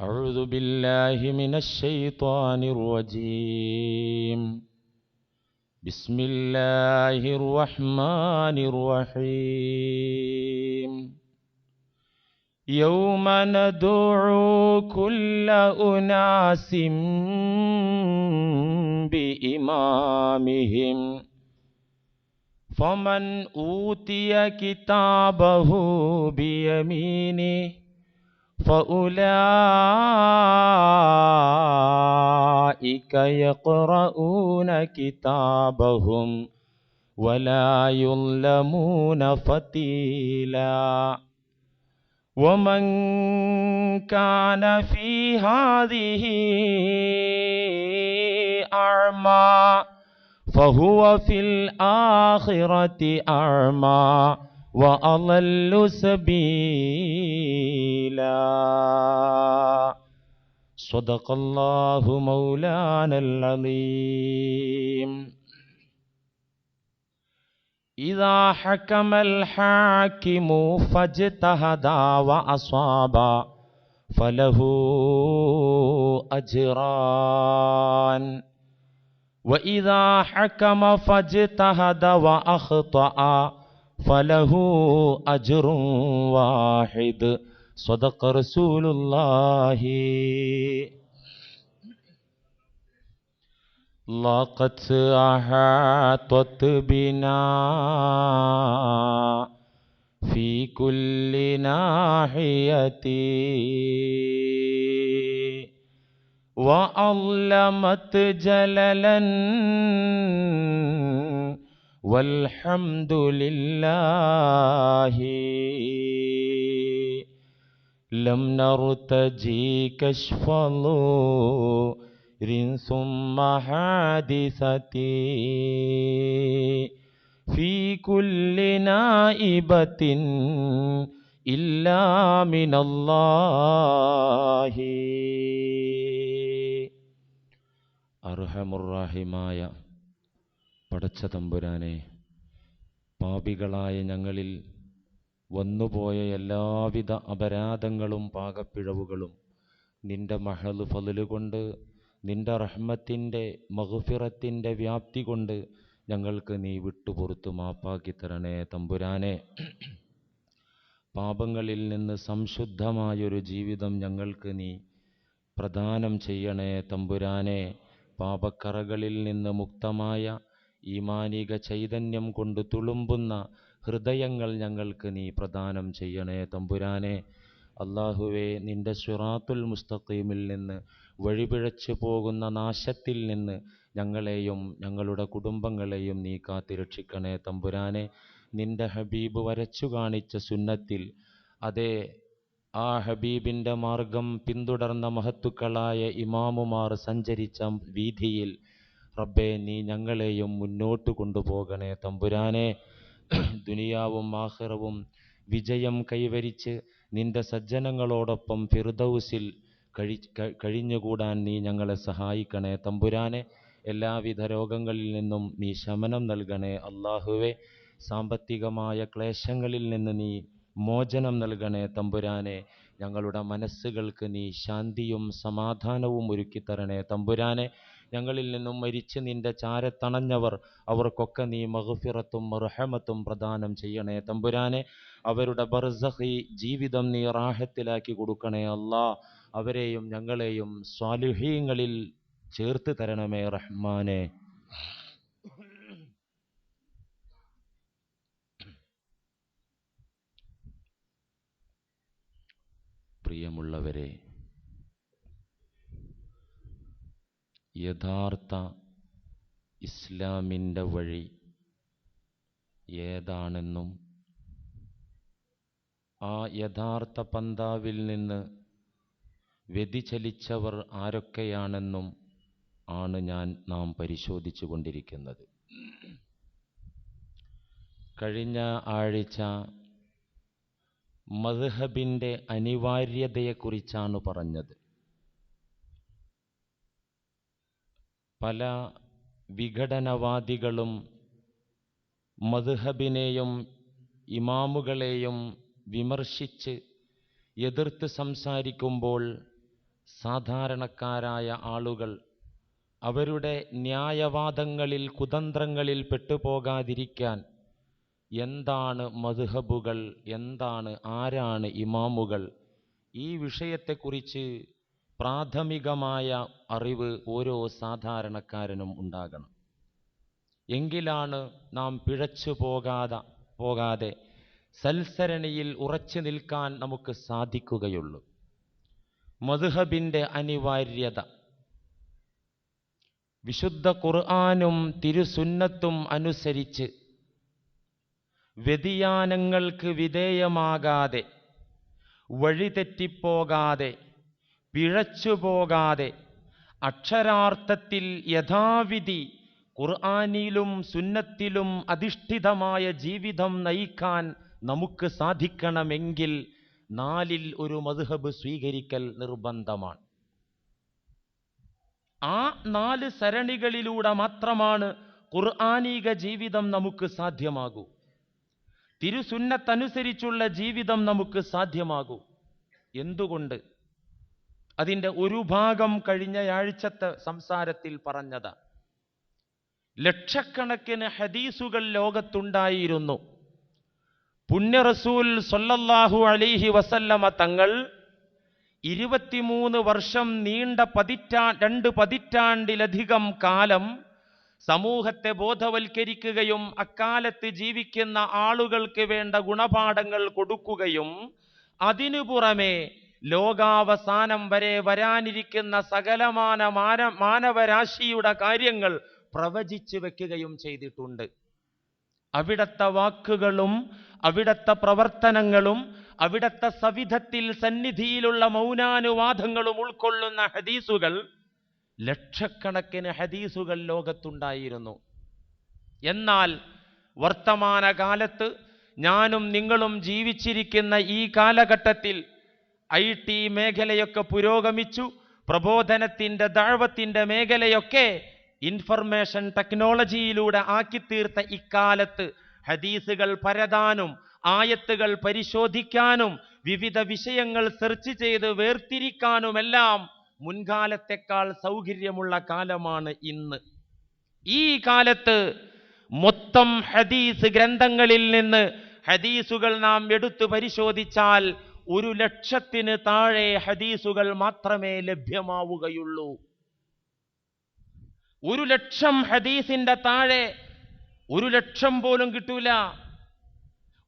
أعوذ بالله من الشيطان الرجيم. بسم الله الرحمن الرحيم. يوم ندعو كل أناس بإمامهم. فمن أوتي كتابه بيمينه فأولئك يقرؤون كتابهم ولا يظلمون فتيلا. ومن كان في هذه أعمى فهو في الآخرة أعمى وأضل سبيلا. صدق الله مولانا العظيم. إذا حكم الحاكم فاجتهد وأصاب فله أجران. وإذا حكم فاجتهد وأخطأ فله أجر واحد. صدق رسول الله. لقد أحاطت بنا في كل ناحية. وأظلمت جللا والحمد لله. لم نرتجي كشف نور ثم حادثتي في كل نائبة إلا من الله അർഹമുറാഹിമായ പടച്ച തമ്പുരാനെ പാപികളായ ഞങ്ങളിൽ വന്നുപോയ എല്ലാവിധ അപരാധങ്ങളും പാകപ്പിഴവുകളും നിന്റെ മഹൽ ഫലുകൊണ്ട് നിന്റെ റഹ്മത്തിന്റെ മഹുഫിറത്തിന്റെ വ്യാപ്തി കൊണ്ട് ഞങ്ങൾക്ക് നീ വിട്ടുപുറത്തു മാപ്പാക്കി തരണേ തമ്പുരാനെ. പാപങ്ങളിൽ നിന്ന് സംശുദ്ധമായൊരു ജീവിതം ഞങ്ങൾക്ക് നീ പ്രദാനം ചെയ്യണേ തമ്പുരാനെ. പാപക്കറകളിൽ നിന്ന് മുക്തമായ ഈമാനിക ചൈതന്യം കൊണ്ട് തുളുമ്പുന്ന ഹൃദയങ്ങൾ ഞങ്ങൾക്ക് നീ പ്രദാനം ചെയ്യണേ തമ്പുരാനെ. അള്ളാഹുവെ നിന്റെ സുറാത്തുൽ മുസ്തഖീമിൽ നിന്ന് വഴിപിഴച്ചു പോകുന്ന നാശത്തിൽ നിന്ന് ഞങ്ങളെയും ഞങ്ങളുടെ കുടുംബങ്ങളെയും നീ കാത്തിരക്ഷിക്കണേ തമ്പുരാനെ. നിന്റെ ഹബീബ് വരച്ചു കാണിച്ച സുന്നത്തിൽ അതേ ആ ഹബീബിന്റെ മാർഗം പിന്തുടർന്ന മഹത്തുക്കളായ ഇമാമുമാർ സഞ്ചരിച്ച വീഥിയിൽ റബ്ബെ നീ ഞങ്ങളെയും മുന്നോട്ട് കൊണ്ടുപോകണേ തമ്പുരാനെ. ദുനിയാവും ആഹ്റവും വിജയം കൈവരിച്ച് നിന്റെ സജ്ജനങ്ങളോടൊപ്പം ഫിർദൗസിൽ കഴി കഴിഞ്ഞുകൂടാൻ നീ ഞങ്ങളെ സഹായിക്കണേ. തമ്പുരാനെ എല്ലാവിധ രോഗങ്ങളിൽ നിന്നും നീ ശമനം നൽകണേ. അള്ളാഹുവെ സാമ്പത്തികമായ ക്ലേശങ്ങളിൽ നിന്ന് നീ മോചനം നൽകണേ. തമ്പുരാനെ ഞങ്ങളുടെ മനസ്സുകൾക്ക് നീ ശാന്തിയും സമാധാനവും ഒരുക്കിത്തരണേ. തമ്പുരാനെ ഞങ്ങളിൽ നിന്നും മരിച്ച് നിന്റെ ചാരത്തണഞ്ഞവർ അവർക്കൊക്കെ നീ മഹഫിറത്തും റഹമത്തും പ്രദാനം ചെയ്യണേ. തമ്പുരാനെ അവരുടെ ബർസഹി ജീവിതം നീ റാഹത്തിലാക്കി കൊടുക്കണേ അല്ലാ. അവരെയും ഞങ്ങളെയും സ്വാലുഹീങ്ങളിൽ ചേർത്ത് തരണമേ റഹ്മാനെ. പ്രിയമുള്ളവരെ യഥാർത്ഥ ഇസ്ലാമിന്റെ വഴി ഏതാണെന്നും ആ യഥാർത്ഥ പന്താവിൽ നിന്ന് വ്യതിചലിച്ചവർ ആരൊക്കെയാണെന്നും ആണ് ഞാൻ നാം പരിശോധിച്ചു കൊണ്ടിരിക്കുന്നത്. കഴിഞ്ഞ ആഴ്ച മദ്ഹബിന്റെ അനിവാര്യതയെക്കുറിച്ചാണ് പറഞ്ഞത്. പല വിഘടനവാദികളും മധുഹബിനെയും ഇമാമുകളെയും വിമർശിച്ച് എതിർത്ത് സംസാരിക്കുമ്പോൾ സാധാരണക്കാരായ ആളുകൾ അവരുടെ ന്യായവാദങ്ങളിൽ കുതന്ത്രങ്ങളിൽ പെട്ടുപോകാതിരിക്കാൻ എന്താണ് മധുഹബുകൾ എന്താണ് ആരാണ് ഇമാമുകൾ ഈ വിഷയത്തെക്കുറിച്ച് പ്രാഥമികമായ അറിവ് ഓരോ സാധാരണക്കാരനും ഉണ്ടാകണം. എങ്കിലാണ് നാം പിഴച്ചു പോകാതെ പോകാതെ സൽസരണിയിൽ ഉറച്ചു നിൽക്കാൻ നമുക്ക് സാധിക്കുകയുള്ളൂ. മധുഹബിന്റെ അനിവാര്യത. വിശുദ്ധ ഖുർആാനും തിരുസുന്നത്തും അനുസരിച്ച് വ്യതിയാനങ്ങൾക്ക് വിധേയമാകാതെ വഴിതെറ്റിപ്പോകാതെ പിഴച്ചുപോകാതെ അക്ഷരാർത്ഥത്തിൽ യഥാവിധി ഖുർആാനിലും സുന്നത്തിലും അധിഷ്ഠിതമായ ജീവിതം നയിക്കാൻ നമുക്ക് സാധിക്കണമെങ്കിൽ നാലിൽ ഒരു മധുഹബ് സ്വീകരിക്കൽ നിർബന്ധമാണ്. ആ നാല് സരണികളിലൂടെ മാത്രമാണ് ഖുർആാനിക ജീവിതം നമുക്ക് സാധ്യമാകൂ. തിരുസുന്നത്തനുസരിച്ചുള്ള ജീവിതം നമുക്ക് സാധ്യമാകൂ. എന്തുകൊണ്ട്? അതിന്റെ ഒരു ഭാഗം കഴിഞ്ഞയാഴ്ചത്തെ സംസാരത്തിൽ പറഞ്ഞത്. ലക്ഷക്കണക്കിന് ഹദീസുകൾ ലോകത്തുണ്ടായിരുന്നു. പുണ്യ റസൂൽ സൊല്ലല്ലാഹു അലൈഹി വസല്ലമ തങ്ങൾ ഇരുപത്തിമൂന്ന് വർഷം നീണ്ട പതിറ്റാ രണ്ട് പതിറ്റാണ്ടിലധികം കാലം സമൂഹത്തെ ബോധവൽക്കരിക്കുകയും അക്കാലത്ത് ജീവിക്കുന്ന ആളുകൾക്ക് വേണ്ട ഗുണപാഠങ്ങൾ കൊടുക്കുകയും അതിനു പുറമെ ലോകാവസാനം വരെ വരാനിരിക്കുന്ന സകലമാന മാന മാനവരാശിയുടെ കാര്യങ്ങൾ പ്രവചിച്ചു വെക്കുകയും ചെയ്തിട്ടുണ്ട്. അവിടത്തെ വാക്കുകളും അവിടത്തെ പ്രവർത്തനങ്ങളും അവിടത്തെ സവിധത്തിൽ സന്നിധിയിലുള്ള മൗനാനുവാദങ്ങളും ഉൾക്കൊള്ളുന്ന ഹദീസുകൾ ലക്ഷക്കണക്കിന് ഹദീസുകൾ ലോകത്തുണ്ടായിരുന്നു. എന്നാൽ വർത്തമാനകാലത്ത് ഞാനും നിങ്ങളും ജീവിച്ചിരിക്കുന്ന ഈ കാലഘട്ടത്തിൽ ഐ ടി മേഖലയൊക്കെ പുരോഗമിച്ചു. പ്രബോധനത്തിന്റെ ദാഴ്വത്തിന്റെ മേഖലയൊക്കെ ഇൻഫർമേഷൻ ടെക്നോളജിയിലൂടെ ആക്കിത്തീർത്ത ഇക്കാലത്ത് ഹദീസുകൾ പരതാനും ആയത്തുകൾ പരിശോധിക്കാനും വിവിധ വിഷയങ്ങൾ സെർച്ച് ചെയ്ത് വേർതിരിക്കാനുമെല്ലാം മുൻകാലത്തെക്കാൾ സൗകര്യമുള്ള കാലമാണ് ഇന്ന്. ഈ കാലത്ത് മൊത്തം ഹദീസ് ഗ്രന്ഥങ്ങളിൽ നിന്ന് ഹദീസുകൾ നാം എടുത്തു പരിശോധിച്ചാൽ ഒരു ലക്ഷത്തിന് താഴെ ഹദീസുകൾ മാത്രമേ ലഭ്യമാവുകയുള്ളൂ. ഒരു ലക്ഷം ഹദീസിന്റെ താഴെ ഒരു ലക്ഷം പോലും കിട്ടൂല.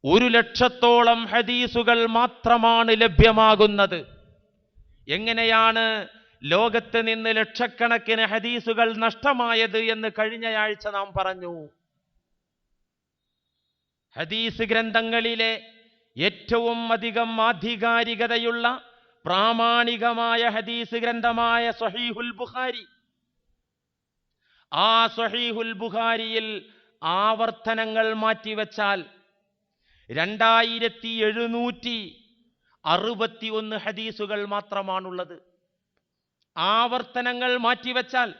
ഒരു ലക്ഷത്തോളം ഹദീസുകൾ മാത്രമാണ് ലഭ്യമാകുന്നത്. എങ്ങനെയാണ് ലോകത്ത് നിന്ന് ലക്ഷക്കണക്കിന് ഹദീസുകൾ നഷ്ടമായത് എന്ന് കഴിഞ്ഞയാഴ്ച നാം പറഞ്ഞു. ഹദീസ് ഗ്രന്ഥങ്ങളിലെ ഏറ്റവും അധികം ആധികാരികതയുള്ള പ്രാമാണികമായ ഹദീസ് ഗ്രന്ഥമായ സഹീഹുൽ ബുഖാരി. ആ സഹീഹുൽ ബുഖാരിയിൽ ആവർത്തനങ്ങൾ മാറ്റിവെച്ചാൽ രണ്ടായിരത്തി എഴുന്നൂറ്റി അറുപത്തി ഒന്ന് ഹദീസുകൾ മാത്രമാണുള്ളത്. ആവർത്തനങ്ങൾ മാറ്റിവെച്ചാൽ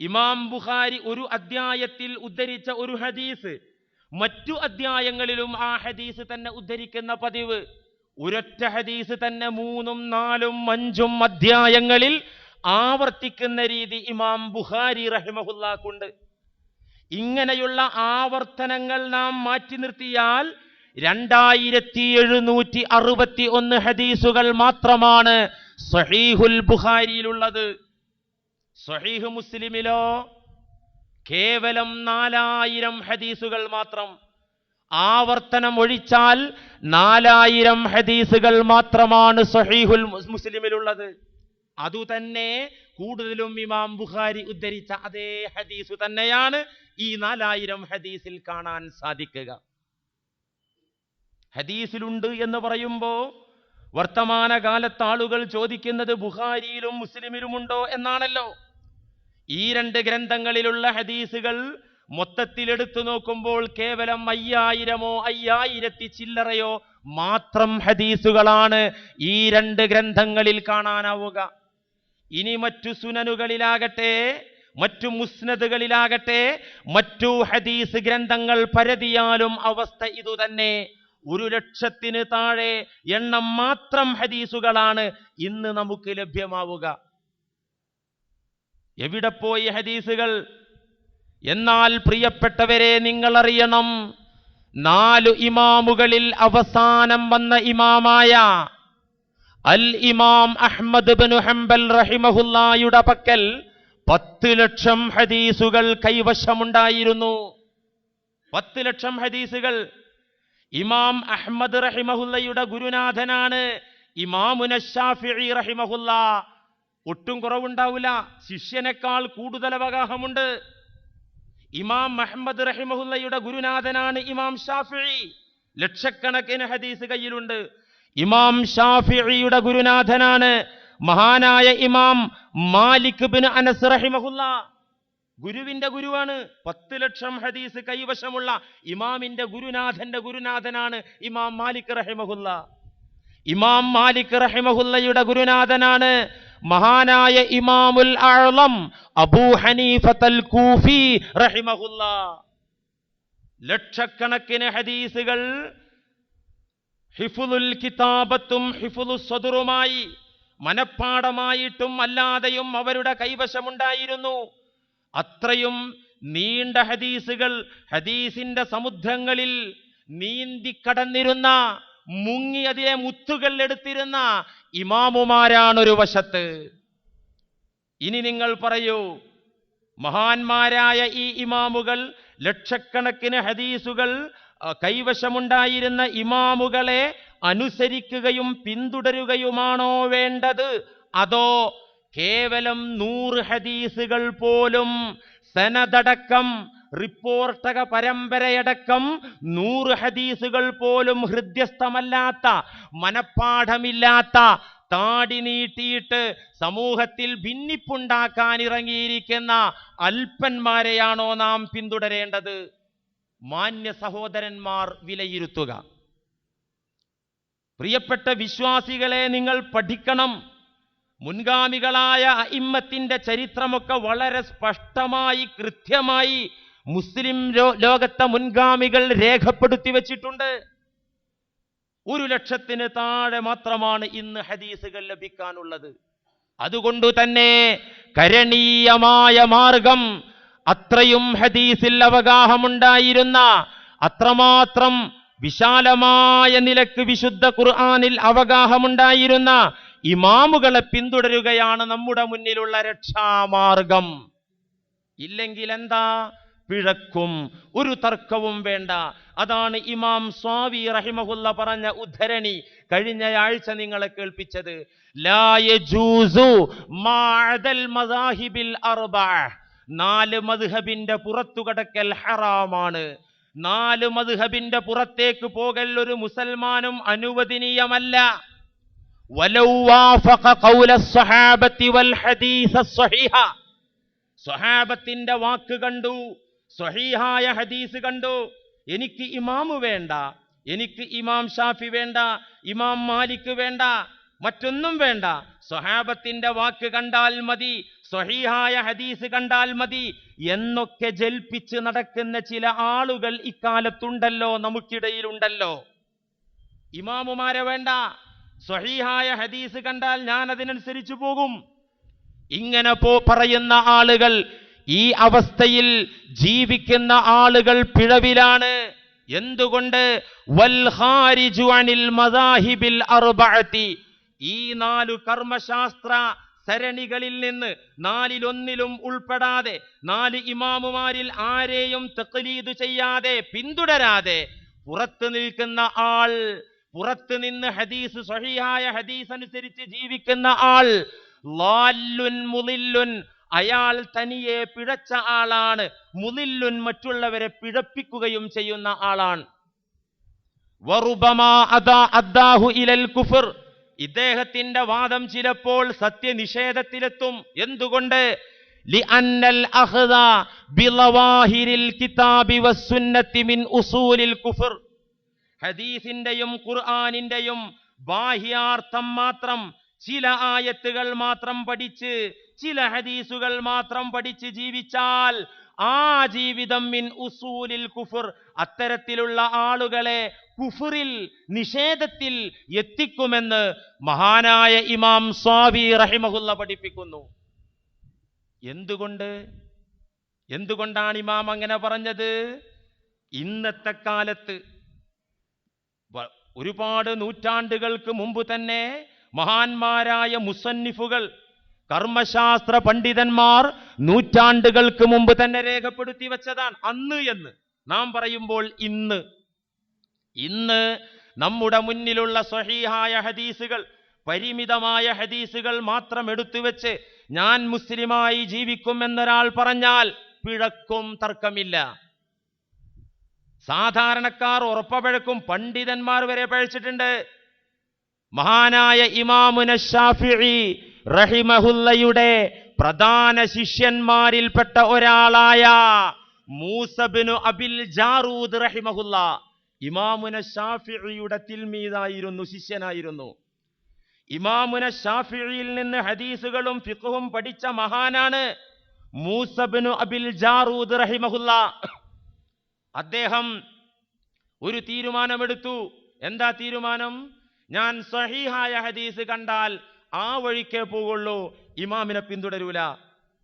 ഇമാം ബുഖാരി ഒരു അദ്ധ്യായത്തിൽ ഉദ്ധരിച്ച ഒരു ഹദീസ് മറ്റു അധ്യായങ്ങളിലും ആ ഹദീസ് തന്നെ ഉദ്ധരിക്കുന്ന പതിവ്. ഒരൊറ്റ ഹദീസ് തന്നെ മൂന്നും നാലും അഞ്ചും അധ്യായങ്ങളിൽ ആവർത്തിക്കുന്ന രീതി ഇമാം ബുഹാരി റഹിമഹുല്ലാക്കുണ്ട്. ഇങ്ങനെയുള്ള ആവർത്തനങ്ങൾ നാം മാറ്റി നിർത്തിയാൽ രണ്ടായിരത്തി എഴുന്നൂറ്റി അറുപത്തി ഒന്ന് ഹദീസുകൾ മാത്രമാണ് സഹീഹുൽ ബുഹാരിയിലുള്ളത് സഹീഹ് മുസ്ലിമിലോ കേവലം നാലായിരം ഹദീസുകൾ മാത്രം. ആവർത്തനം ഒഴിച്ചാൽ നാലായിരം ഹദീസുകൾ മാത്രമാണ് സഹീഹുൽ മുസ്ലിമിലുള്ളത്. അതുതന്നെ കൂടുതലും ഇമാം ബുഖാരി ഉദ്ധരിച്ച അതേ ഹദീസ് തന്നെയാണ് ഈ നാലായിരം ഹദീസിൽ കാണാൻ സാധിക്കുക. ഹദീസിലുണ്ട് എന്ന് പറയുമ്പോൾ വർത്തമാനകാലത്ത് ആളുകൾ ചോദിക്കുന്നത് ബുഖാരിയിലും മുസ്ലിമിലുമുണ്ടോ എന്നാണല്ലോ. ഈ രണ്ട് ഗ്രന്ഥങ്ങളിലുള്ള ഹദീസുകൾ മൊത്തത്തിൽ എടുത്തു നോക്കുമ്പോൾ കേവലം അയ്യായിരമോ അയ്യായിരത്തി ചില്ലറയോ മാത്രം ഹദീസുകളാണ് ഈ രണ്ട് ഗ്രന്ഥങ്ങളിൽ കാണാനാവുക. ഇനി മറ്റു സുനനുകളിലാകട്ടെ മറ്റു മുസ്നദുകളിലാകട്ടെ മറ്റു ഹദീസ് ഗ്രന്ഥങ്ങൾ പരതിയാലും അവസ്ഥ ഇതുതന്നെ ഒരു ലക്ഷത്തിന് താഴെ എണ്ണം മാത്രം ഹദീസുകളാണ് ഇന്ന് നമുക്ക് ലഭ്യമാവുക. എവിടെ പോയി ഹദീസുകൾ? എന്നാൽ പ്രിയപ്പെട്ടവരെ നിങ്ങളറിയണം നാലു ഇമാമുകളിൽ അവസാനം വന്ന ഇമാമായ അൽ ഇമാം അഹ്മദ് ബിൻ ഹംബൽ റഹിമഹുല്ലായുടെ പക്കൽ പത്ത് ലക്ഷം ഹദീസുകൾ കൈവശമുണ്ടായിരുന്നു. പത്ത് ലക്ഷം ഹദീസുകൾ. ഇമാം അഹ്മദ് റഹിമഹുല്ലയുടെ ഗുരുനാഥനാണ് ഇമാമുന റഹിമഹുല്ലാ റഹിമഹുല്ല. ഒട്ടും കുറവുണ്ടാവില്ല. ശിഷ്യനേക്കാൾ കൂടുതൽ അവഗാഹമുണ്ട്. ഇമാം മുഹമ്മദ് റഹിമഹുല്ലയുടെ ഗുരുനാഥനാണ് ഇമാം ഷാഫിഈ. ലക്ഷക്കണക്കിന് ഹദീസ് കയ്യിലുണ്ട്. ഇമാം ഷാഫിഈയുടെ ഗുരുനാഥനാണ് മഹാനായ ഇമാം മാലിക് ബിൻ അനസ് റഹിമഹുല്ല. ഗുരുവിന്റെ ഗുരുവാണ്. പത്ത് ലക്ഷം ഹദീസ് കൈവശമുള്ള ഇമാമിന്റെ ഗുരുനാഥന്റെ ഗുരുനാഥനാണ് ഇമാം മാലിക് റഹിമഹുല്ല. ഇമാം മാലിക് റഹിമഹുല്ലയുടെ ഗുരുനാഥനാണ് മഹാനായ ഇമാമുൽ ആളം അബൂ ഹനീഫത്തൽ കൂഫി റഹിമഹുല്ല. ലക്ഷക്കണക്കിന് ഹദീസുകൾ ഹിഫുലുൽ കിതാബത്തും ഹിഫുലു സദുറുമായി മനപ്പാടമായിട്ടും അല്ലാതെയും അവരുടെ കൈവശമുണ്ടായിരുന്നു. അത്രയും നീണ്ട ഹദീസുകൾ ഹദീസിന്റെ സമുദ്രങ്ങളിൽ നീന്തി കടന്നിരുന്ന മുങ്ങി അതിലെ മുത്തുകൾ എടുത്തിരുന്ന ഇമാമുമാരാണ് ഒരു വശത്ത്. ഇനി നിങ്ങൾ പറയൂ മഹാന്മാരായ ഈ ഇമാമുകൾ ലക്ഷക്കണക്കിന് ഹദീസുകൾ കൈവശമുണ്ടായിരുന്ന ഇമാമുകളെ അനുസരിക്കുകയും പിന്തുടരുകയുമാണോ വേണ്ടത്? അതോ കേവലം നൂറ് ഹദീസുകൾ പോലും സനതടക്കം റിപ്പോർട്ടക പരമ്പരയടക്കം നൂറ് ഹദീസുകൾ പോലും ഹൃദ്യസ്ഥമല്ലാത്ത മനപ്പാഠമില്ലാത്ത താടി നീട്ടിയിട്ട് സമൂഹത്തിൽ ഭിന്നിപ്പുണ്ടാക്കാൻ ഇറങ്ങിയിരിക്കുന്ന അല്പന്മാരെയാണോ നാം പിന്തുടരേണ്ടത്? മാന്യ സഹോദരന്മാർ വിലയിരുത്തുക. പ്രിയപ്പെട്ട വിശ്വാസികളെ നിങ്ങൾ പഠിക്കണം. മുൻഗാമികളായ ഇമ്മത്തിന്റെ ചരിത്രമൊക്കെ വളരെ സ്പഷ്ടമായി കൃത്യമായി മുസ്ലിം ലോകത്തെ മുൻഗാമികൾ രേഖപ്പെടുത്തി വച്ചിട്ടുണ്ട്. ഒരു ലക്ഷത്തിന് താഴെ മാത്രമാണ് ഇന്ന് ഹദീസുകൾ ലഭിക്കാനുള്ളത്. അതുകൊണ്ട് തന്നെ കരണീയമായ മാർഗം അത്രയും ഹദീസിൽ അവഗാഹമുണ്ടായിരുന്ന അത്രമാത്രം വിശാലമായ നിലയ്ക്ക് വിശുദ്ധ ഖുർആാനിൽ അവഗാഹമുണ്ടായിരുന്ന ഇമാമുകളെ പിന്തുടരുകയാണ് നമ്മുടെ മുന്നിലുള്ള രക്ഷാമാർഗം. ഇല്ലെങ്കിൽ എന്താ? പിഴക്കും. ഒരു തർക്കവും വേണ്ട. അതാണ് ഇമാം സ്വാവി റഹിമഹുല്ല പറഞ്ഞ ഉദ്ധരണി കഴിഞ്ഞ ആഴ്ച നിങ്ങളെ കേൾപ്പിച്ചത്. നാല് മദ്ഹബിന്റെ പുറത്തു കടക്കൽ ഹറാമാണ്. നാല് മധുഹബിന്റെ പുറത്തേക്ക് പോകൽ ഒരു മുസൽമാനും അനുവദനീയമല്ല. സ്വഹാബത്തിന്റെ വാക്ക് കണ്ടു. സ്വഹീഹായ ഹദീസ് കണ്ടു. എനിക്ക് ഇമാമ് വേണ്ട എനിക്ക് ഇമാം ഷാഫി വേണ്ട ഇമാം മാലിക് വേണ്ട മറ്റൊന്നും വേണ്ട. സ്വഹാബത്തിന്റെ വാക്ക് കണ്ടാൽ മതി സ്വഹീഹായ ഹദീസ് കണ്ടാൽ മതി. എന്നൊക്കെ ജൽപ്പിച്ച് നടക്കുന്ന ചില ആളുകൾ ഇക്കാലത്തുണ്ടല്ലോ നമുക്കിടയിലുണ്ടല്ലോ. ഇമാമുമാരെ വേണ്ട സ്വഹീഹായ ഹദീസ് കണ്ടാൽ ഞാൻ അതിനനുസരിച്ച് പോകും. ഇങ്ങനെ പോ പറയുന്ന ആളുകൾ ഈ അവസ്ഥയിൽ ജീവിക്കുന്ന ആളുകൾ പിഴവിലാണ്. എന്തുകൊണ്ട്? ഈ നാലു കർമ്മശാസ്ത്ര സരണികളിൽ നിന്ന് നാലിലൊന്നിലും ഉൾപ്പെടാതെ നാല് ഇമാമുമാരിൽ ആരെയും തക്ലീദ് ചെയ്യാതെ പിന്തുടരാതെ പുറത്തു നിൽക്കുന്ന ആൾ പുറത്തു നിന്ന് ഹദീസ് സഹിയായ ഹദീസ് അനുസരിച്ച് ജീവിക്കുന്ന ആൾ ലാല്ലുൻ മുലില്ലുൻ അയാൾ തനിയെ പിഴച്ച ആളാണ്. മുതില്ലുൻ മറ്റുള്ളവരെ പിഴപ്പിക്കുകയും ചെയ്യുന്ന ആളാണ്. ഇദ്ദേഹത്തിന്റെ വാദം ചിലപ്പോൾ സത്യനിഷേധത്തിലെത്തും. എന്തുകൊണ്ട്? ഹദീസിന്റെയും ഖുർആാനിന്റെയും ബാഹ്യാർത്ഥം മാത്രം ചില ആയത്തുകൾ മാത്രം പഠിച്ച് ചില ഹദീസുകൾ മാത്രം പഠിച്ച് ജീവിച്ചാൽ ആ ജീവിതം മിൻ ഉസൂലിൽ കുഫുർ. അത്തരത്തിലുള്ള ആളുകളെ കുഫുറിൽ നിഷേധത്തിൽ എത്തിക്കുമെന്ന് മഹാനായ ഇമാം സ്വാവി റഹിമഹുല്ല പഠിപ്പിക്കുന്നു. എന്തുകൊണ്ട്? എന്തുകൊണ്ടാണ് ഇമാം അങ്ങനെ പറഞ്ഞത്? ഇന്നത്തെ കാലത്ത് ഒരുപാട് നൂറ്റാണ്ടുകൾക്ക് മുമ്പ് തന്നെ മഹാന്മാരായ മുസന്നിഫുകൾ കർമ്മശാസ്ത്ര പണ്ഡിതന്മാർ നൂറ്റാണ്ടുകൾക്ക് മുമ്പ് തന്നെ രേഖപ്പെടുത്തി വെച്ചതാണ്. അന്ന് എന്ന്. നാം പറയുമ്പോൾ ഇന്ന്. ഇന്ന് നമ്മുടെ മുന്നിലുള്ള സ്വഹീഹായ ഹദീസുകൾ പരിമിതമായ ഹദീസുകൾ മാത്രം എടുത്തു വെച്ച് ഞാൻ മുസ്ലിമായി ജീവിക്കും എന്നൊരാൾ പറഞ്ഞാൽ പിഴക്കും തർക്കമില്ല. സാധാരണക്കാർ ഉറപ്പപഴക്കും പണ്ഡിതന്മാർ വരെ പഴച്ചിട്ടുണ്ട്. മഹാനായ ഇമാമുന ഷാഫിഇ റഹിമഹുല്ലയുടെ പ്രധാന ശിഷ്യന്മാരിൽപ്പെട്ട ഒരാളായ മൂസബിനു അബിൽ ജാറൂദ് റഹിമഹുല്ല. ഇമാമുന ഷാഫിയുടെ തിൽമീതായിരുന്നു ശിഷ്യനായിരുന്നു. ഇമാമുന ഷാഫിയിൽ നിന്ന് ഹദീസുകളും ഫിഖും പഠിച്ച മഹാനാണ് മൂസബിനു അബിൽ ജാറൂദ് റഹിമഹുല്ല. അദ്ദേഹം ഒരു തീരുമാനമെടുത്തു. എന്താ തീരുമാനം? ഞാൻ സഹീഹായ ഹദീസ് കണ്ടാൽ ആ വഴിക്കേ പോകുള്ളൂ ഇമാമിനെ പിന്തുടരൂല.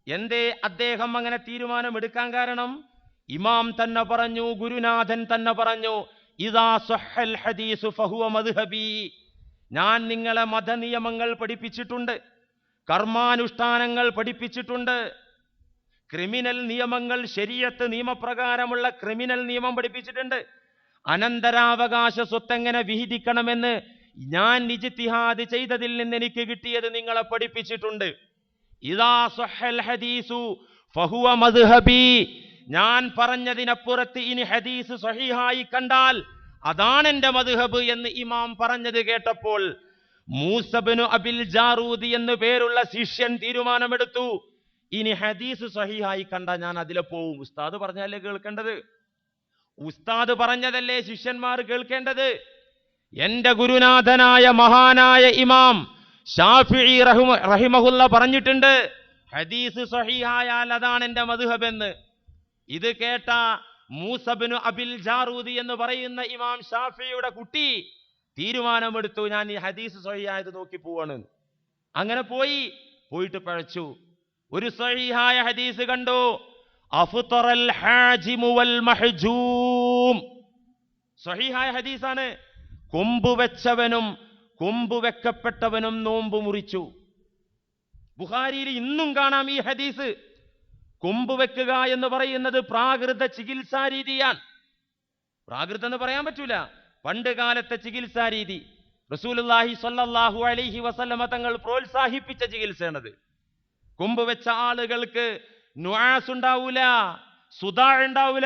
എന്തേ അദ്ദേഹം അങ്ങനെ തീരുമാനമെടുക്കാൻ കാരണം? ഇമാം തന്നെ പറഞ്ഞു ഗുരുനാഥൻ തന്നെ പറഞ്ഞു ഫഹുവ മദ്ഹബി. ഞാൻ നിങ്ങളെ മതനിയമങ്ങൾ പഠിപ്പിച്ചിട്ടുണ്ട് കർമാനുഷ്ഠാനങ്ങൾ പഠിപ്പിച്ചിട്ടുണ്ട്. ക്രിമിനൽ നിയമങ്ങൾ ശരീരത്ത് നിയമപ്രകാരമുള്ള ക്രിമിനൽ നിയമം പഠിപ്പിച്ചിട്ടുണ്ട്. അനന്തരാവകാശ സ്വത്ത് എങ്ങനെ വിഹിതിക്കണമെന്ന് ഞാൻ നിജിത്തിഹാദ് ചെയ്തതിൽ നിന്ന് എനിക്ക് കിട്ടിയത് നിങ്ങളെ പഠിപ്പിച്ചിട്ടുണ്ട്. ഇതാ സ്വഹൽ ഹദീസു ഫഹുവ മദ്ഹബി. ഞാൻ പറഞ്ഞതിനപ്പുറത്ത് ഇനി ഹദീസ് സ്വഹീഹായി കണ്ടാൽ അതാണ് എന്റെ മദ്ഹബ് എന്ന് ഇമാം പറഞ്ഞത് കേട്ടപ്പോൾ മൂസബിനു അബിൽ ജാറൂദി എന്ന് പേരുള്ള ശിഷ്യൻ തീരുമാനമെടുത്തു. ഇനി ഹദീസ് സഹിഹായി കണ്ട ഞാൻ അതിലെ പോവും. ഉസ്താദ് പറഞ്ഞല്ലേ കേൾക്കേണ്ടത്? ഉസ്താദ് പറഞ്ഞതല്ലേ ശിഷ്യന്മാർ കേൾക്കേണ്ടത്? എന്റെ ഗുരുനാഥനായ മഹാനായ ഇമാം ഷാഫിഇ റഹിമ റഹിമഹുല്ല പറഞ്ഞിട്ടുണ്ട് ഹദീസ് സഹിഹായാൽ അതാണ് എന്റെ മധുഹബ് എന്ന് ഇത് കേട്ട മൂസബിനു അബിൽ ജാറൂദി എന്ന് പറയുന്ന ഇമാം ഷാഫിയുടെ കുട്ടി തീരുമാനമെടുത്തു ഞാൻ ഈ ഹദീസ് സഹിയായത് നോക്കി പോവാണ്. അങ്ങനെ പോയി പോയിട്ട് പഴച്ചു. ഒരു സഹിഹായ ഹദീസ് കണ്ടു അഫ്തറൽ ഹാജിമുവൽ മഹ്ജൂം. സഹിഹായ ഹദീസാണ്. കൊമ്പ് വെച്ചവനും കൊമ്പ് വെക്കപ്പെട്ടവനും നോമ്പ് മുറിച്ചു. ബുഹാരിയിൽ ഇന്നും കാണാം ഈ ഹദീസ്. കൊമ്പുവെക്കുക എന്ന് പറയുന്നത് പ്രാകൃത ചികിത്സാ രീതിയാണ്. പ്രാകൃതം എന്ന് പറയാൻ പറ്റൂല. പണ്ട് കാലത്തെ ചികിത്സാ രീതി. റസൂലുള്ളാഹി സ്വല്ലല്ലാഹു അലൈഹി വസല്ലമ തങ്ങൾ പ്രോത്സാഹിപ്പിച്ച ചികിത്സയാണത്. കൊമ്പ് വെച്ച ആളുകൾക്ക് നുആസ് ഉണ്ടാവൂല സുധാ ഉണ്ടാവൂല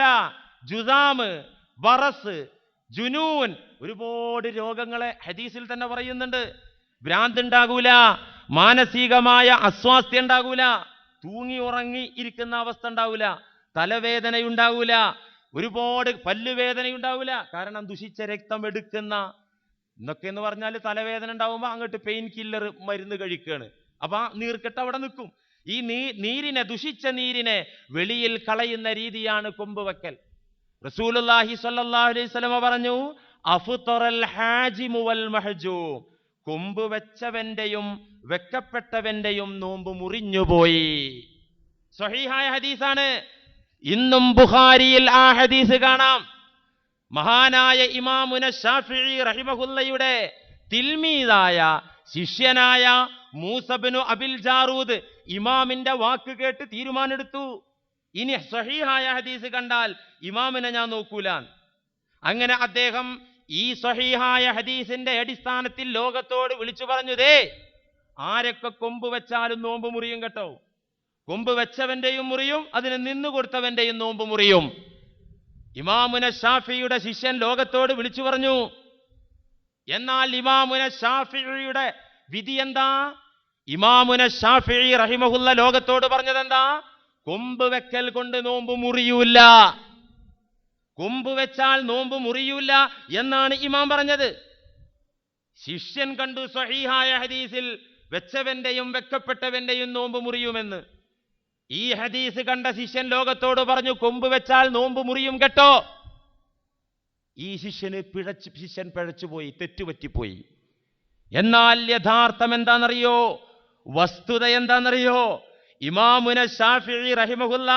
ജുസാമ് ബറസ് ജുനൂൻ ഒരുപാട് രോഗങ്ങളെ ഹദീസിൽ തന്നെ പറയുന്നുണ്ട്. ഭ്രാന്ത് ഉണ്ടാകൂല മാനസികമായ അസ്വാസ്ഥ്യം ഉണ്ടാകൂല തൂങ്ങി ഉറങ്ങി ഇരിക്കുന്ന അവസ്ഥ ഉണ്ടാവൂല തലവേദന ഉണ്ടാവൂല ഒരുപാട് പല്ലുവേദന ഉണ്ടാവൂല കാരണം ദുഷിച്ച രക്തം എടുക്കുന്ന എന്നൊക്കെ എന്ന് പറഞ്ഞാൽ തലവേദന ഉണ്ടാവുമ്പോൾ അങ്ങോട്ട് പെയിൻ കില്ലർ മരുന്ന് കഴിക്കുകയാണ് അപ്പൊ ആ നീർക്കെട്ട് അവിടെ നിൽക്കും. ഈ നീ നീരിനെ ദുഷിച്ച നീരിനെ വെളിയിൽ കളയുന്ന രീതിയാണ് കൊമ്പ് വെക്കൽ. റസൂലുള്ളാഹി സ്വല്ലല്ലാഹു അലൈഹി സ്വലമ പറഞ്ഞു അഫ്തറൽ ഹാജിമു വൽ മഹ്ജൂം. കൊമ്പ് വെച്ചവന്റെയും വെക്കപ്പെട്ടവന്റെയും നോമ്പ് മുറിഞ്ഞുപോയി. സ്വഹീഹായ ഹദീസാണ്. ഇന്നും ബുഖാരിയിൽ ആ ഹദീസ് കാണാം. മഹാനായ ഇമാമുന ഷാഫിഈ റഹിമഹുല്ലയുടെ തിൽമീദായ ശിഷ്യനായ മൂസബിനു അബിൽ ജാറൂദ് ഇമാമിന്റെ വാക്ക് കേട്ട് തീരുമാനെടുത്തു ഇനി സഹീഹായ ഹദീസ് കണ്ടാൽ ഇമാമിനെ ഞാൻ നോക്കൂല അങ്ങനെ അദ്ദേഹം ഈ സഹീഹായ ഹദീസിന്റെ അടിസ്ഥാനത്തിൽ ലോകത്തോട് വിളിച്ചു പറഞ്ഞു ദേ ആരൊക്കെ കൊമ്പ് വെച്ചാലും നോമ്പ് മുറിയും കേട്ടോ. കൊമ്പ് വെച്ചവന്റെയും മുറിയും അതിന് നിന്നു കൊടുത്തവന്റെയും നോമ്പ് മുറിയും. ഇമാമുന ഷാഫിയുടെ ശിഷ്യൻ ലോകത്തോട് വിളിച്ചു പറഞ്ഞു എന്നാൽ ഇമാമുന ഷാഫിയുടെ വിധി എന്താ? ഇമാമുന ഷാഫി റഹിമഹുല്ല ലോകത്തോട് പറഞ്ഞത് എന്താ കൊമ്പ് വെക്കൽ കൊണ്ട് നോമ്പ് മുറിയൂല. കൊമ്പ് വെച്ചാൽ നോമ്പ് മുറിയൂല എന്നാണ് ഇമാം പറഞ്ഞത്. ശിഷ്യൻ കണ്ടു സഹീഹായ ഹദീസിൽ വെച്ചവന്റെയും വെക്കപ്പെട്ടവന്റെയും നോമ്പ് മുറിയുമെന്ന്. ഈ ഹദീസ് കണ്ട ശിഷ്യൻ ലോകത്തോട് പറഞ്ഞു കൊമ്പ് വെച്ചാൽ നോമ്പ് മുറിയും കേട്ടോ. ഈ ശിഷ്യന് പിഴച്ച് ശിഷ്യൻ പിഴച്ചുപോയി തെറ്റുപറ്റിപ്പോയി. എന്നാൽ യഥാർത്ഥം എന്താണെന്നറിയോ? വസ്തുത എന്താണെന്നറിയോ? ഇമാമുന ഷാഫി റഹിമഹുല്ല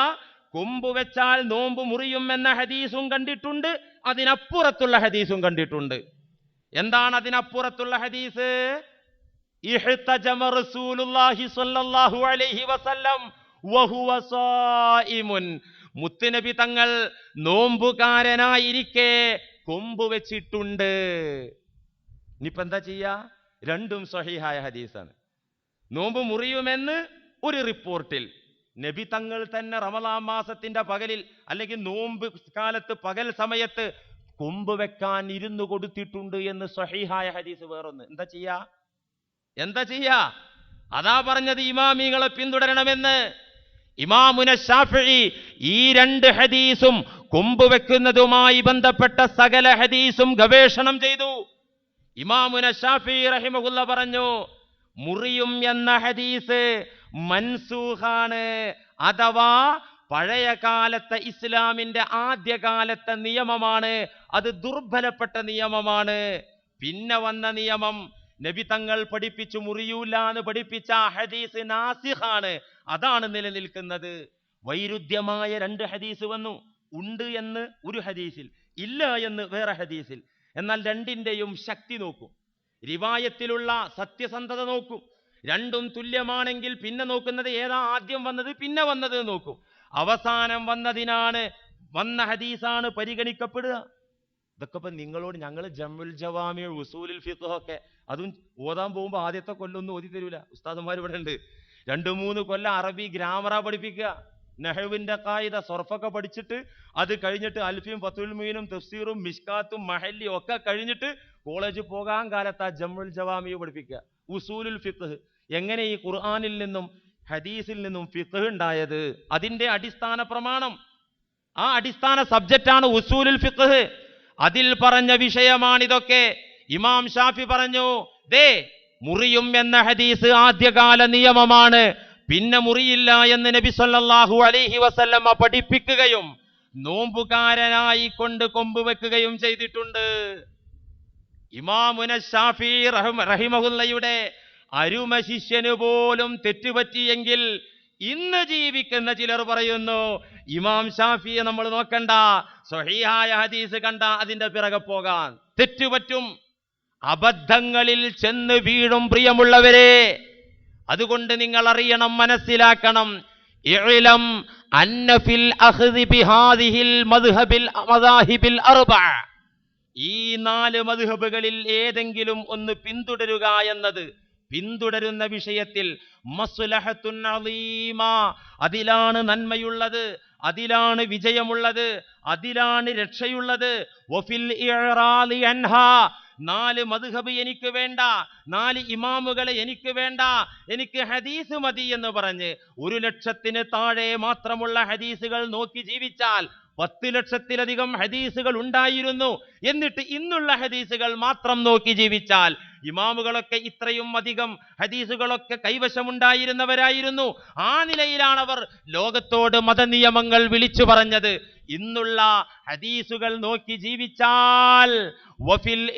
കൊമ്പ് വെച്ചാൽ നോമ്പ് മുറിയും എന്ന ഹദീസും കണ്ടിട്ടുണ്ട് അതിനപ്പുറത്തുള്ള ഹദീസും കണ്ടിട്ടുണ്ട്. എന്താണ് അതിനപ്പുറത്തുള്ള ഹദീസ്? മുത്തുനബി തങ്ങൾ നോമ്പുകാരനായിരിക്കെ കൊമ്പ് വെച്ചിട്ടുണ്ട്. ഇനിയിപ്പോ എന്താ ചെയ്യാ? രണ്ടും സ്വഹീഹായ ഹദീസാണ്. നോമ്പ് മുറിയുമെന്ന് ഒരു റിപ്പോർട്ടിൽ നബി തങ്ങൾ തന്നെ റമലാ മാസത്തിന്റെ പകലിൽ അല്ലെങ്കിൽ നോമ്പ് കാലത്ത് പകൽ സമയത്ത് കൊമ്പ് വെക്കാൻ ഇരുന്നു കൊടുത്തിട്ടുണ്ട് എന്ന് സ്വഹീഹായ ഹദീസ് വേറൊന്ന്. എന്താ ചെയ്യാ? എന്താ ചെയ്യാ? അതാ പറഞ്ഞത് ഇമാമിങ്ങളെ പിന്തുടരണമെന്ന്. ഇമാമുന ഷാഫി ഈ രണ്ട് ഹദീസും കൊമ്പ് വെക്കുന്നതുമായി ബന്ധപ്പെട്ട സകല ഹദീസും ഗവേഷണം ചെയ്തു. ഇമാമുന ഷാഫി റഹിമഹുല്ല പറഞ്ഞു മുറിയും എന്ന ഹദീസ് മൻസൂഖാണ്. അഥവാ പഴയ കാലത്തെ ഇസ്ലാമിന്റെ ആദ്യകാലത്തെ നിയമമാണ്. അത് ദുർബലപ്പെട്ട നിയമമാണ്. പിന്നെ വന്ന നിയമം നബി തങ്ങൾ പഠിപ്പിച്ചു മുറിയൂല എന്ന് പഠിപ്പിച്ച ഹദീസ് നാസിഹാണ് അതാണ് നിലനിൽക്കുന്നത്. വൈരുദ്ധ്യമായ രണ്ട് ഹദീസ് വന്നു. ഉണ്ട് എന്ന് ഒരു ഹദീസിൽ ഇല്ല എന്ന് വേറെ ഹദീസിൽ. എന്നാൽ രണ്ടിന്റെയും ശക്തി നോക്കും. റിവായത്തിലുള്ള സത്യസന്ധത നോക്കും. രണ്ടും തുല്യമാണെങ്കിൽ പിന്നെ നോക്കുന്നത് ഏതാ ആദ്യം വന്നത് പിന്നെ വന്നത് നോക്കും. അവസാനം വന്നതിനാണ് വന്ന ഹദീസാണ് പരിഗണിക്കപ്പെടുക. ഇതൊക്കെ ഇപ്പൊ നിങ്ങളോട് ഞങ്ങൾ ജമുൽ ജവാമി ഉസൂലിൽ ഫിഖൊക്കെ അതും ഓതാൻ പോകുമ്പോൾ ആദ്യത്തെ കൊല്ലൊന്നും ഓതി തരൂല. ഉസ്താദന്മാർ ഇവിടെ ഉണ്ട്. രണ്ട് മൂന്ന് കൊല്ലം അറബി ഗ്രാമറ പഠിപ്പിക്കുക. നെഹവിന്റെ കായിക സൊർഫൊക്കെ പഠിച്ചിട്ട് അത് കഴിഞ്ഞിട്ട് അൽഫിയും ഫത്തുൽമീനും തഫ്സീറും മിഷ്കാത്തും മഹല്ലിയും ഒക്കെ കഴിഞ്ഞിട്ട് കോളേജിൽ പോകാൻ കാലത്ത് ആ ജമ്മുൽ ജവാമിയെ പഠിപ്പിക്കുക. ഉസൂലുൽ ഫിഖ്. എങ്ങനെ ഈ ഖുർആാനിൽ നിന്നും ഹദീസിൽ നിന്നും ഫിഖ് ഉണ്ടായത്? അതിന്റെ അടിസ്ഥാന പ്രമാണം. ആ അടിസ്ഥാന സബ്ജക്റ്റാണ് ഉസൂലുൽ ഫിഖ്. അതിൽ പറഞ്ഞ വിഷയമാണിതൊക്കെ. ഇമാം ഷാഫി പറഞ്ഞു ദേ മുറിയും എന്ന ഹദീസ് ആദ്യകാല നിയമമാണ്. പിന്നെ മുറിയില്ല എന്ന് നബി സല്ലല്ലാഹു അലൈഹി വസല്ലമ പഠിപ്പിക്കുകയും നോമ്പുകാരനായി കൊണ്ട് കൊമ്പ് വെക്കുകയും ചെയ്തിട്ടുണ്ട്. ഇമാമുന ഷാഫി റഹ്മ- റഹിമഹുല്ലയുടെ അരുമ ശിഷ്യനു പോലും തെറ്റുപറ്റിയെങ്കിൽ ഇന്ന് ജീവിക്കുന്ന ചിലർ പറയുന്നു ഇമാം ഷാഫിയെ നമ്മൾ നോക്കണ്ട സ്വഹീഹായ ഹദീസ് കണ്ട അതിന്റെ പിറകെ പോകാൻ. തെറ്റുപറ്റും. അബദ്ധങ്ങളിൽ ചെന്ന് വീഴും പ്രിയമുള്ളവരെ അതുകൊണ്ട് നിങ്ങൾ അറിയണം മനസ്സിലാക്കണം. ഇഅ്ലം അന്ന ഫിൽ അഖ്ദി ബിഹാദിഹിൽ മദ്ഹബിൽ മദാഹിബിൽ അർബഅ. ഈ നാല് മധുഹബുകളിൽ ഏതെങ്കിലും ഒന്ന് പിന്തുടരുക എന്നത് പിന്തുടരുന്ന വിഷയത്തിൽ അതിലാണ് നന്മയുള്ളത് അതിലാണ് വിജയമുള്ളത് അതിലാണ് രക്ഷയുള്ളത്. നാല് മധുഹബ് എനിക്ക് വേണ്ട നാല് ഇമാമുകളെ എനിക്ക് വേണ്ട എനിക്ക് ഹദീസ് മതി എന്ന് പറഞ്ഞ് ഒരു ലക്ഷത്തിന് താഴെ മാത്രമുള്ള ഹദീസുകൾ നോക്കി ജീവിച്ചാൽ പത്ത് ലക്ഷത്തിലധികം ഹദീസുകൾ ഉണ്ടായിരുന്നു. എന്നിട്ട് ഇന്നുള്ള ഹദീസുകൾ മാത്രം നോക്കി ജീവിച്ചാൽ ഇമാമുകളൊക്കെ ഇത്രയും അധികം ഹദീസുകളൊക്കെ കൈവശമുണ്ടായിരുന്നവരായിരുന്നു. ആ നിലയിലാണ് അവർ ലോകത്തോട് മതനിയമങ്ങൾ വിളിച്ചു പറഞ്ഞത്. ഇന്നുള്ള ഹദീസുകൾ നോക്കി ജീവിച്ചാൽ വഫിൽ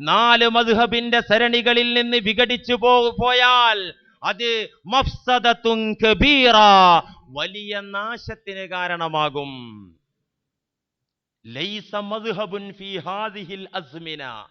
നാല് മദ്ഹബിന്റെ സരണികളിൽ നിന്ന് വിഘടിച്ചു പോയാൽ അത് മഫ്സദത്തുൻ കബീറ വലിയ നാശത്തിന് കാരണമാകും. ലൈസ മദ്ഹബുൻ ഫീ ഹാദിഹിൽ അസ്മിന.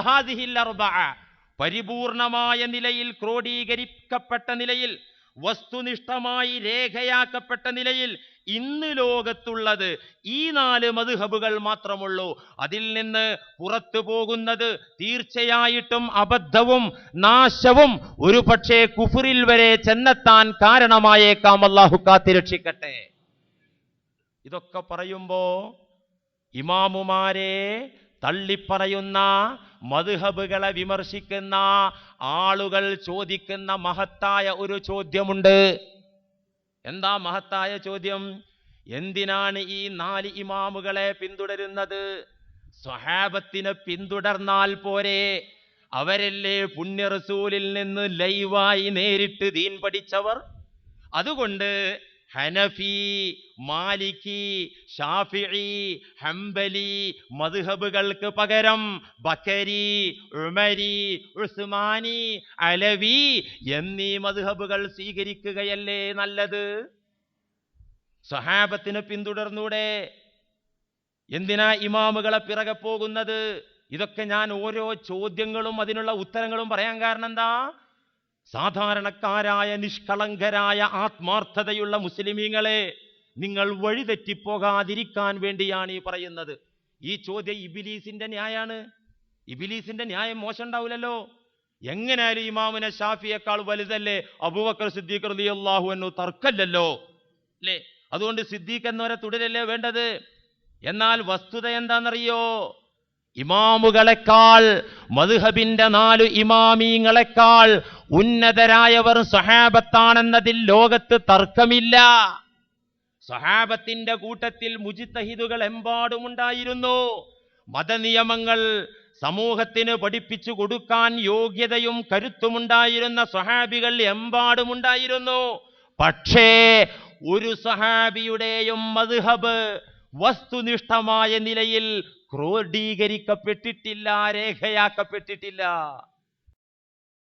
ഹാദിഹിൽ അർബഅ. പരിപൂർണമായ നിലയിൽ ക്രോഡീകരിക്കപ്പെട്ട നിലയിൽ വസ്തുനിഷ്ഠമായി രേഖയാക്കപ്പെട്ട നിലയിൽ ഇന്ന് ലോകത്തുള്ളത് ഈ നാല് മധുഹബുകൾ മാത്രമുള്ളൂ. അതിൽ നിന്ന് പുറത്തു പോകുന്നത് തീർച്ചയായിട്ടും അബദ്ധവും നാശവും ഒരു പക്ഷേ കുഫുറിൽ വരെ ചെന്നെത്താൻ കാരണമായേക്കാം. അള്ളാഹു കാത്തിരക്ഷിക്കട്ടെ ഇതൊക്കെ പറയുമ്പോ ഇമാമുമാരെ തള്ളിപ്പറയുന്ന മധുഹബുകളെ വിമർശിക്കുന്ന ആളുകൾ ചോദിക്കുന്ന മഹത്തായ ഒരു ചോദ്യമുണ്ട്. എന്താ മഹത്തായ ചോദ്യം? എന്തിനാണ് ഈ നാല് ഇമാമുകളെ പിന്തുടരുന്നത്? സ്വഹാബത്തിനെ പിന്തുടർന്നാൽ പോരെ. അവരല്ലേ പുണ്യ റസൂലിൽ നിന്ന് ലൈവായി നേരിട്ട് ദീൻ പഠിച്ചവർ? അതുകൊണ്ട് ഹനഫി മാലിക്കി ഷാഫിഇ ഹംബലി മധുഹബുകൾക്ക് പകരം ബക്കരി ഉമരി ഉസ്മാനി അലവി എന്നീ മധുഹബുകൾ സ്വീകരിക്കുകയല്ലേ നല്ലത്? സഹാബത്തിന് പിന്തുടർന്നൂടെ. എന്തിനാ ഇമാമുകളെ പിറകെ പോകുന്നത്? ഇതൊക്കെ ഞാൻ ഓരോ ചോദ്യങ്ങളും അതിനുള്ള ഉത്തരങ്ങളും പറയാൻ കാരണം എന്താ? സാധാരണക്കാരായ നിഷ്കളങ്കരായ ആത്മാർത്ഥതയുള്ള മുസ്ലിമീങ്ങളെ നിങ്ങൾ വഴിതെറ്റിപ്പോകാതിരിക്കാൻ വേണ്ടിയാണ് ഈ പറയുന്നത്. ഈ ചോദ്യം ഇബിലീസിന്റെ ന്യായാണ്. ഇബിലീസിന്റെ ന്യായം മോശം ഉണ്ടാവില്ലല്ലോ എങ്ങനെയായാലും ഇമാമിനെ ഷാഫിയേക്കാൾ വലുതല്ലേ? അബൂബക്കർ സിദ്ദീഖ് റളിയല്ലാഹു എന്നു തർക്കല്ലല്ലോ. അല്ലേ? അതുകൊണ്ട് സിദ്ദീഖ് എന്നവരെ തുടരല്ലേ വേണ്ടത്? എന്നാൽ വസ്തുത എന്താണെന്നറിയോ? ഇമാമുകളെക്കാൾ മധുഹബിന്റെ നാലു ഇമാമീങ്ങളെക്കാൾ ഉന്നതരായവർ സഹാബത്താണെന്നതിൽ ലോകത്ത് തർക്കമില്ല. സഹാബത്തിന്റെ കൂട്ടത്തിൽ മുജിത്തഹിദുകൾ എമ്പാടുമുണ്ടായിരുന്നു. മതനിയമങ്ങൾ സമൂഹത്തിന് പഠിപ്പിച്ചു കൊടുക്കാൻ യോഗ്യതയും കരുത്തുമുണ്ടായിരുന്ന സഹാബികൾ എമ്പാടുമുണ്ടായിരുന്നു. പക്ഷേ ഒരു സഹാബിയുടെയും മധുഹബ് വസ്തുനിഷ്ഠമായ നിലയിൽ ക്രോഡീകരിക്കപ്പെട്ടിട്ടില്ല രേഖയാക്കപ്പെട്ടിട്ടില്ല.